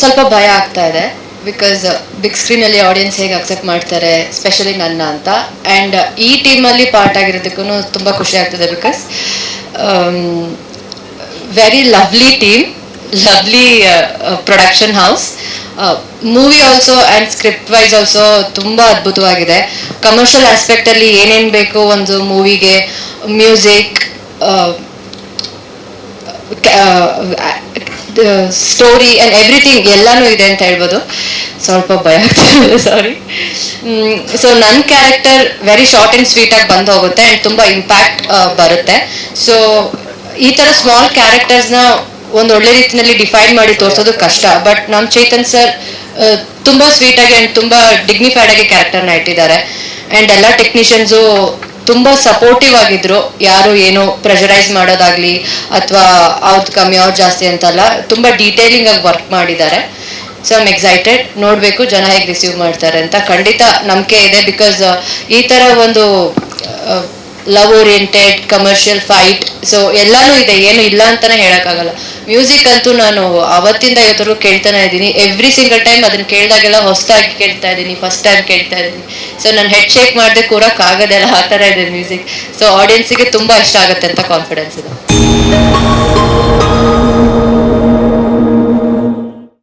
ಸ್ವಲ್ಪ ಭಯ ಆಗ್ತಾ ಇದೆ ಬಿಕಾಸ್ ಬಿಗ್ ಸ್ಕ್ರೀನಲ್ಲಿ ಆಡಿಯನ್ಸ್ ಹೇಗೆ ಅಕ್ಸೆಪ್ಟ್ ಮಾಡ್ತಾರೆ ಸ್ಪೆಷಲಿ ನನ್ನ ಅಂತ. ಆ್ಯಂಡ್ ಈ ಟೀಮಲ್ಲಿ ಪಾರ್ಟ್ ಆಗಿರೋದಕ್ಕೂ ತುಂಬ ಖುಷಿ ಆಗ್ತದೆ because very lovely team lovely production house movie also and script wise also ತುಂಬ ಅದ್ಭುತವಾಗಿದೆ. ಕಮರ್ಷಿಯಲ್ ಆಸ್ಪೆಕ್ಟಲ್ಲಿ ಏನೇನು ಬೇಕು ಒಂದು ಮೂವಿಗೆ ಮ್ಯೂಸಿಕ್ ಸ್ಟೋರಿ ಆ್ಯಂಡ್ ಎವ್ರಿಥಿಂಗ್ ಎಲ್ಲಾನು ಇದೆ ಅಂತ ಹೇಳ್ಬೋದು. ಸ್ವಲ್ಪ ಭಯ ಸಾರಿ ಸೊ ನನ್ನ ಕ್ಯಾರೆಕ್ಟರ್ ವೆರಿ ಶಾರ್ಟ್ ಆ್ಯಂಡ್ ಆಗಿ ಬಂದು ಹೋಗುತ್ತೆ ಆ್ಯಂಡ್ ತುಂಬ ಇಂಪ್ಯಾಕ್ಟ್ ಬರುತ್ತೆ. ಸೊ ಈ ಥರ ಸ್ಮಾಲ್ ಕ್ಯಾರೆಕ್ಟರ್ಸ್ನ ಒಂದು ಒಳ್ಳೆ ರೀತಿಯಲ್ಲಿ ಡಿಫೈನ್ ಮಾಡಿ ತೋರಿಸೋದು ಕಷ್ಟ. ಬಟ್ ನಮ್ಮ ಚೇತನ್ ಸರ್ ತುಂಬ ಸ್ವೀಟಾಗಿ ಆ್ಯಂಡ್ ತುಂಬ ಡಿಗ್ನಿಫೈಡ್ ಆಗಿ ಕ್ಯಾರೆಕ್ಟರ್ನ ಇಟ್ಟಿದ್ದಾರೆ. ಆ್ಯಂಡ್ ಎಲ್ಲ ಟೆಕ್ನಿಷಿಯನ್ಸು ತುಂಬ ಸಪೋರ್ಟಿವ್ ಆಗಿದ್ರು. ಯಾರು ಏನು ಪ್ರೆಷರೈಸ್ ಮಾಡೋದಾಗ್ಲಿ ಅಥವಾ ಅವ್ರದ್ದು ಕಮ್ಮಿ, ಅವ್ರು ಜಾಸ್ತಿ ಅಂತಲ್ಲ, ತುಂಬ ಡೀಟೇಲಿಂಗ್ ಆಗಿ ವರ್ಕ್ ಮಾಡಿದ್ದಾರೆ. ಸೊ ಐಮ್ ಎಕ್ಸೈಟೆಡ್ ನೋಡಬೇಕು ಜನ ಹೇಗೆ ರಿಸೀವ್ ಮಾಡ್ತಾರೆ ಅಂತ. ಖಂಡಿತ ನಂಬಿಕೆ ಇದೆ ಬಿಕಾಸ್ ಈ ಥರ ಒಂದು love oriented commercial fight so ಎಲ್ಲಾನು ಇದೆ, ಏನು ಇಲ್ಲ ಅಂತಾನೆ ಹೇಳಕ್ಕಾಗಲ್ಲ. ಮ್ಯೂಸಿಕ್ ಅಂತೂ ನಾನು ಅವತ್ತಿಂದ ಇವತ್ತರೆಗೂ ಕೇಳ್ತಾನೆ ಇದ್ದೀನಿ. ಎವ್ರಿ ಸಿಂಗಲ್ ಟೈಮ್ ಅದನ್ನ ಕೇಳಿದಾಗೆಲ್ಲ ಹೊಸದಾಗಿ ಕೇಳ್ತಾ ಇದ್ದೀನಿ ಫಸ್ಟ್ ಟೈಮ್ ಕೇಳ್ತಾ ಇದ್ದೀನಿ. ಸೊ ನಾನು ಹೆಡ್ ಶೇಕ್ ಮಾಡದೆ ಕೂರಕ್ ಆಗೋದೆಲ್ಲ ಆ ಥರ ಇದೆ ಮ್ಯೂಸಿಕ್ ಸೊ ಆಡಿಯನ್ಸಿಗೆ ತುಂಬಾ ಇಷ್ಟ ಆಗುತ್ತೆ ಅಂತ ಕಾನ್ಫಿಡೆನ್ಸ್ ಇದೆ.